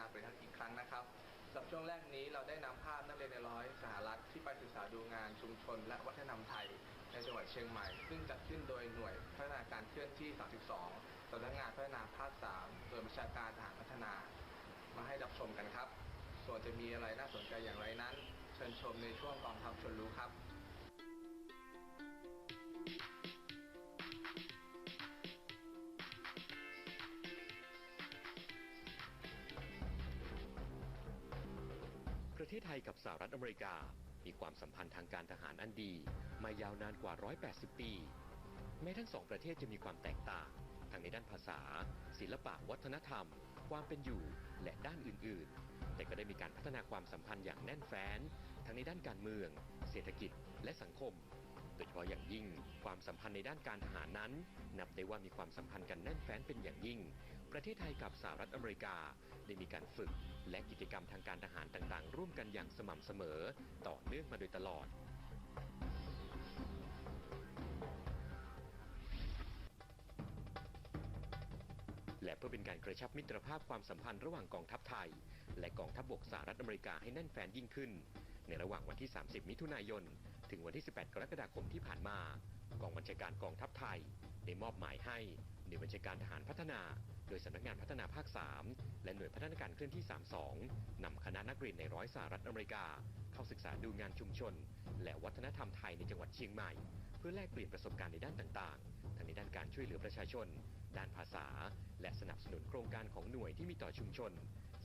นาไปทั้งอีกครั้งนะครับสำหรับช่วงแรกนี้เราได้นำภาพนักเรียนในร้อยสหรัฐที่ไปศึกษาดูงานชุมชน และวัฒนธรรมไทย ในจังหวัดเชียงใหม่ ซึ่งจัดขึ้นโดยหน่วยพัฒนาการเคลื่อนที่ 32สำนักงานพัฒนาภาค 3 โดยบัญชาการทหารพัฒนา มาให้รับชมกันครับ ส่วนจะมีอะไรน่าสนใจอย่างไรนั้น เชิญชมในช่วงกองทัพชนรู้ครับ ประเทศไทยกับสหรัฐอเมริกา มีความสัมพันธ์ทางการทหารอันดี มายาวนานกว่า 180 ปี แม้ทั้งสองประเทศจะมีความแตกต่าง ทั้งในด้านภาษา ศิลปะวัฒนธรรม ความเป็นอยู่ และด้านอื่น ๆ แต่ก็ได้มีการพัฒนาความสัมพันธ์อย่างแน่นแฟ้น ทั้งในด้านการเมือง เศรษฐกิจ และสังคม ดยเฉพาะอย่างยิ่ง ความสัมพันธ์ในด้านการทหารนั้น นับได้ว่ามีความสัมพันธ์กันแน่นแฟ้นเป็นอย่างยิ่ง ประเทศไทยกับสหรัฐอเมริกาได้มีการฝึก และกิจกรรมทางการทหารต่างๆ ร่วมกันอย่างสม่ำเสมอ ต่อเนื่องมาโดยตลอดและเพื่อเป็นการกระชับมิตรภาพความสัมพันธ์ระหว่างกองทัพไทย และกองทัพบกสหรัฐอเมริกาให้แน่นแฟ้นยิ่งขึ้น ในระหว่างวันที่ 30 มิถุนายน ถึงวันที่ 18 กรกฎาคมที่ผ่านมา กองบัญชาการกองทัพไทย ได้มอบหมายให้หน่วยบัญชาการทหารพัฒนา โดยสำนักงานพัฒนาภาค 3 และหน่วยพัฒนาการเคลื่อนที่ 32 นำคณะนักเรียนในร้อยสหรัฐอเมริกา เข้าศึกษาดูงานชุมชน และวัฒนธรรมไทยในจังหวัดเชียงใหม่ เพื่อแลกเปลี่ยนประสบการณ์ในด้านต่างๆ ทั้งในด้านการช่วยเหลือประชาชน ด้านภาษา และสนับสนุนโครงการของหน่วยที่มีต่อชุมชน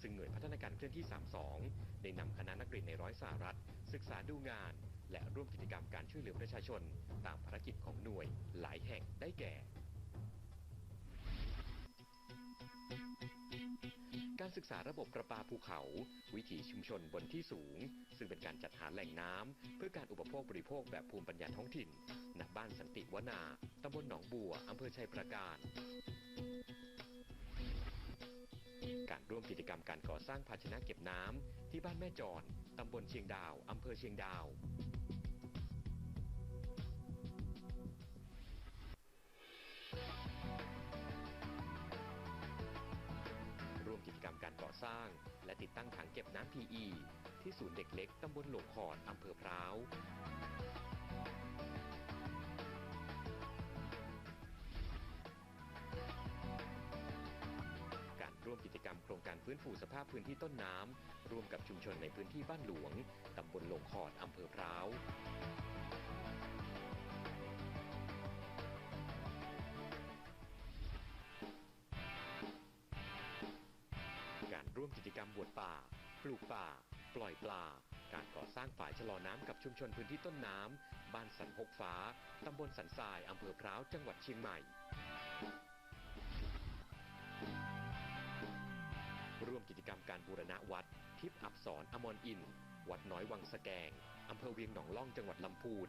ซึ่งหน่วยพัฒนาการเคลื่อนที่ 32 ได้นำคณะนักเรียนในร้อยสหรัฐ ศึกษาดูงาน และร่วมกิจกรรมการช่วยเหลือประชาชน ตามภารกิจของหน่วยหลายแห่งได้แก่ การศึกษาระบบประปาภูเขา วิถีชุมชนบนที่สูง ซึ่งเป็นการจัดหาแหล่งน้ำเพื่อการอุปโภคบริโภคแบบภูมิปัญญาท้องถิ่นณบ้านสันติวนาตำบลหนองบัวอำเภอชัยประการ การร่วมกิจกรรมการก่อสร้างภาชนะเก็บน้ำที่บ้านแม่จอนตำบลเชียงดาวอำเภอเชียงดาวร่วมกิจกรรมการก่อสร้าง และติดตั้งถังเก็บน้ำ PE ที่ศูนย์เด็กเล็กตำบลหลวงขอดอำเภอพร้าว ร่วมกิจกรรมโครงการฟื้นฟูสภาพพื้นที่ต้นน้ำร่วมกับชุมชนในพื้นที่บ้านหลวงตำบลหลงขอดอำเภอพร้าวการร่วมกิจกรรมบวชป่า ปลูกป่า ปล่อยปลา การก่อสร้างฝ่ายชะลอน้ำกับชุมชนพื้นที่ต้นน้ำบ้านสันหกฟ้าตำบลสันทรายอำเภอพร้าวจังหวัดเชียงใหม่ ร่วมกิจกรรมการบูรณะวัด ทิพย์อับสรอมรอิน วัดน้อยวังสะแกง อำเภอเวียงหนองล่องจังหวัดลำพูน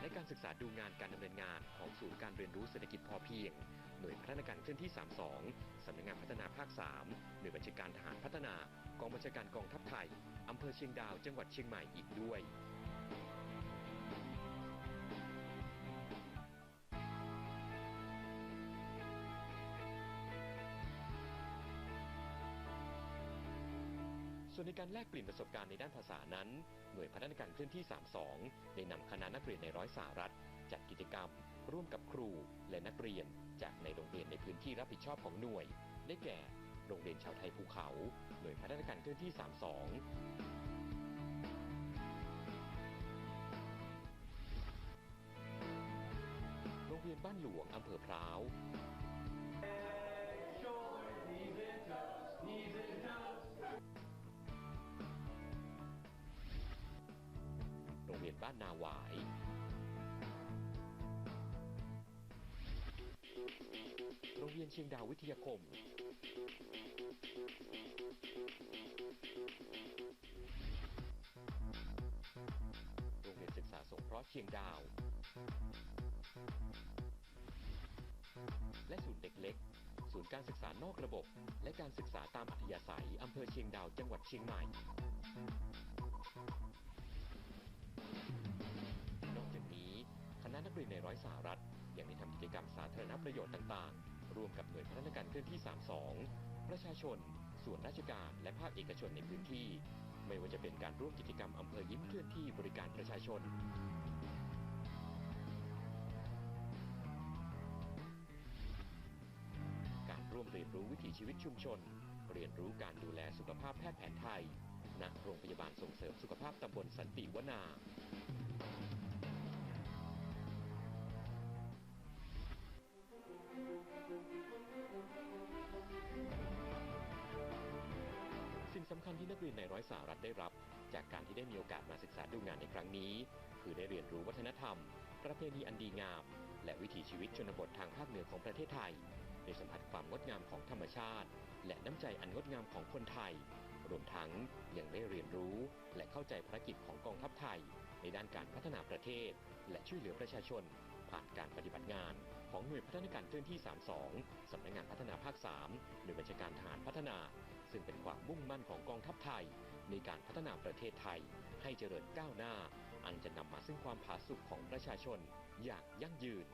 และการศึกษาดูงานการดำเนินงานของศูนย์การเรียนรู้เศรษฐกิจพอเพียง หน่วยพัฒนาการเคลื่อนที่ 32 สำนักงานพัฒนาภาค 3 หน่วยบัญชาการทหารพัฒนา กองบัญชาการกองทัพไทยอำเภอเชียงดาวจังหวัดเชียงใหม่อีกด้วย ส่วนในการแลกเปลี่ยนประสบการณ์ในด้านภาษานั้น หน่วยพัฒนาการเคลื่อนที่ 32 ได้นำคณะนักเรียนในร้อยสหรัฐ จัดกิจกรรม ร่วมกับครูและนักเรียน จากในโรงเรียนในพื้นที่รับผิดชอบของหน่วย ได้แก่ โรงเรียนชาวไทยภูเขา หน่วยพัฒนาการเคลื่อนที่ 32โรงเรียนบ้านหลวง อำเภอพร้าวโรงเรียน บ้านนาหวาย โรงเรียนเชียงดาววิทยาคม โรงเรียนศึกษาสงเคราะห์เชียงดาว และศูนย์เด็กเล็ก ศูนย์การศึกษานอกระบบ และการศึกษาตามอัธยาศัยอำเภอเชียงดาวจังหวัดเชียงใหม่ นักเรียนในร้อยสหรัฐ ยังได้ทำกิจกรรมสาธารณประโยชน์ต่างๆ ร่วมกับหน่วยพัฒนาการเคลื่อนที่ 32 ประชาชน ส่วนราชการ และภาคเอกชนในพื้นที่ ไม่ว่าจะเป็นการร่วมกิจกรรมอำเภอยิ้มเคลื่อนที่บริการประชาชน การร่วมเรียนรู้วิถีชีวิตชุมชน เรียนรู้การดูแลสุขภาพแพทย์แผนไทยณโรงพยาบาลส่งเสริมสุขภาพตำบลสันติวนา งสำคัญที่นักเรียนในร้อยสารัฐได้รับ จากการที่ได้มีโอกาสมาศึกษาดูงานในครั้งนี้ คือได้เรียนรู้วัฒนธรรม ประเพณีอันดีงาม และวิถีชีวิตชนบททางภาคเหนือของประเทศไทยได้สัมผัสความงดงามของธรรมชาติ และน้ำใจอันงดงามของคนไทย รวมทั้งยังได้เรียนรู้และเข้าใจภารกิจของกองทัพไทย ในด้านการพัฒนาประเทศ และช่วยเหลือประชาชน ผ่านการปฏิบัติงาน ของหน่วยพัฒนาการเคลื่อนที่ 32 สำนักงานพัฒนาภาค 3 หน่วยบัญชาการทหารพัฒนา ซึ่งเป็นความมุ่งมั่นของกองทัพไทย ในการพัฒนาประเทศไทย ให้เจริญก้าวหน้า อันจะนำมาซึ่งความผาสุกของประชาชน อย่างยั่งยืน